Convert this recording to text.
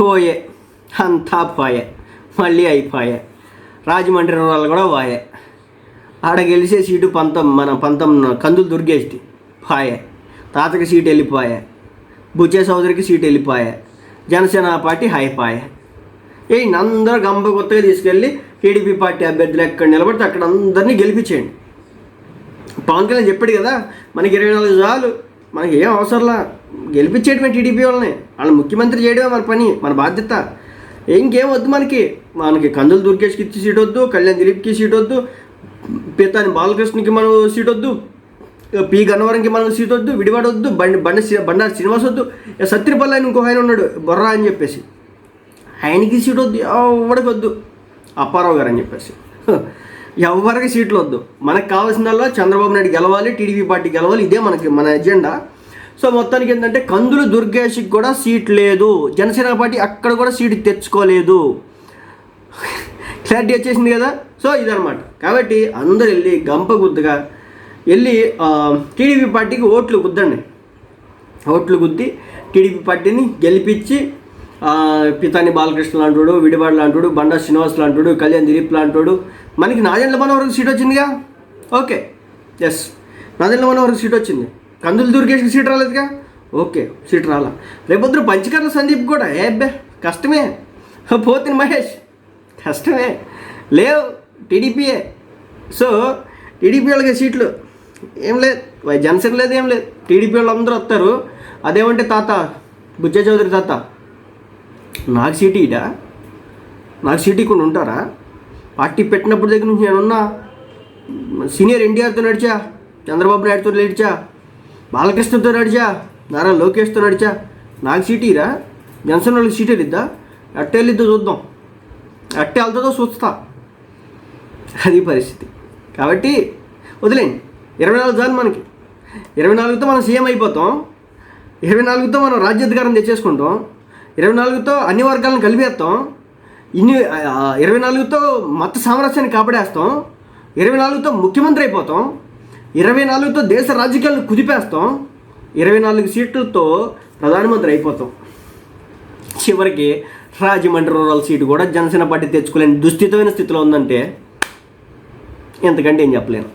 పోయే అంతా పోయే మళ్ళీ అయిపోయే. రాజమండ్రి వాళ్ళు కూడా పోయే ఆడ గెలిచే సీటు పంతం మన పంతం కందులు దుర్గేష్టి పాయే. తాతకి సీటు వెళ్ళిపోయే. బుచ్చే సోదరికి సీటు వెళ్ళిపోయే. జనసేన పార్టీ హైపాయే ఏ అందరూ గంప కొత్తగా తీసుకెళ్ళి టీడీపీ పార్టీ అభ్యర్థులు ఎక్కడ నిలబడితే అక్కడ అందరినీ గెలిపించేయండి. పవన్ కళ్యాణ్ చెప్పాడు కదా మనకి ఇరవై నాలుగు చాలు మనకి ఏం అవసరంలా? గెలిపించేయడమే టీడీపీ వాళ్ళని. వాళ్ళని ముఖ్యమంత్రి చేయడమే మన పని మన బాధ్యత. ఇంకేం వద్దు మనకి. మనకి కందులు దుర్గేష్కి ఇచ్చి సీట్ వద్దు కళ్యాణ్ దిలీప్కి సీట్ వద్దు పీతాని బాలకృష్ణకి మనం సీట్ వద్దు పి గన్నవరంకి మనం సీట్ వద్దు విడివాడ వద్దు బండి బండి బండారు శ్రీనివాస్ వద్దు. ఇక సత్యపల్లి అని ఇంకో ఆయన ఉన్నాడు బొర్రా అని చెప్పేసి. ఆయనకి సీట్ వద్దు ఎవడికి వద్దు? అప్పారావు గారు అని చెప్పేసి. ఎవరికి సీట్లు వద్దు. మనకు కావాల్సిందల్లా చంద్రబాబు నాయుడు గెలవాలి టీడీపీ పార్టీ గెలవాలి ఇదే మనకి మన ఎజెండా. సో మొత్తానికి ఏంటంటే కందులు దుర్గేష్కి కూడా సీట్ లేదు. జనసేన పార్టీ అక్కడ కూడా సీట్ తెచ్చుకోలేదు. క్లారిటీ వచ్చేసింది కదా? సో ఇదనమాట కాబట్టి అందరు వెళ్ళి గంప గుద్దుగా వెళ్ళి టీడీపీ పార్టీకి ఓట్లు గుద్దండి. ఓట్లు గుద్ది టీడీపీ పార్టీని గెలిపించి పితాని బాలకృష్ణ లాంటోడు విడివాడు లాంటోడు బండా శ్రీనివాస్ లాంటోడు కళ్యాణ్ దిలీప్ లాంటోడు. మనకి నాదెండ్ల మనోహర్కి సీట్ వచ్చిందిగా? ఓకే. ఎస్ నాదెండ్ల మనోహర్కి సీట్ వచ్చింది. కందులు దుర్గేష్కి సీట్ రాలేదుగా? ఓకే. సీట్ రాలా. రేపొద్దు పంచకర్ల సందీప్ కూడా? ఏ అబ్బే కష్టమే. పోతిని మహేష్ కష్టమే. లేవు టీడీపీయే. సో టీడీపీ వాళ్ళకి సీట్లు ఏం లేదు. జనసేన లేదు ఏం లేదు. టీడీపీ వాళ్ళు అందరూ వస్తారు. అదేమంటే తాత బుజ్జ చౌదరి తాత. నాకు సీటు ఇడా నాకు సీటు కొన్ని ఉంటారా? పార్టీ పెట్టినప్పుడు దగ్గర నుంచి నేనున్నా. సీనియర్ ఎన్టీఆర్తో నడిచా చంద్రబాబు నాయుడుతో నడిచా బాలకృష్ణతో నడిచా నారా లోకేష్తో నడిచా. నాకు సీటీరా ఇరా జనసేన వాళ్ళకి సీటు వెళ్ళిద్దా అట్టే వెళ్ళిద్దో చూద్దాం. అట్టే వెళ్తుందో చూస్తా. అది పరిస్థితి. కాబట్టి వదిలేండి. ఇరవై నాలుగు చాలు మనకి. ఇరవై నాలుగుతో మనం సీఎం అయిపోతాం. ఇరవై నాలుగుతో మనం రాజ్యాధికారం తెచ్చేసుకుంటాం. ఇరవై నాలుగుతో అన్ని వర్గాలను కలిపేస్తాం. ఇన్ని ఇరవై నాలుగుతో మత సామరస్యాన్ని కాపాడేస్తాం. ఇరవై నాలుగుతో ముఖ్యమంత్రి అయిపోతాం. ఇరవై నాలుగుతో దేశ రాజకీయాలను కుదిపేస్తాం. ఇరవై నాలుగు సీట్లతో ప్రధానమంత్రి అయిపోతాం. చివరికి రాజమండ్రి రూరల్ సీటు కూడా జనసేన పార్టీ తెచ్చుకోలేని దుస్థితమైన స్థితిలో ఉందంటే ఎంతకంటే ఏం చెప్పలేను.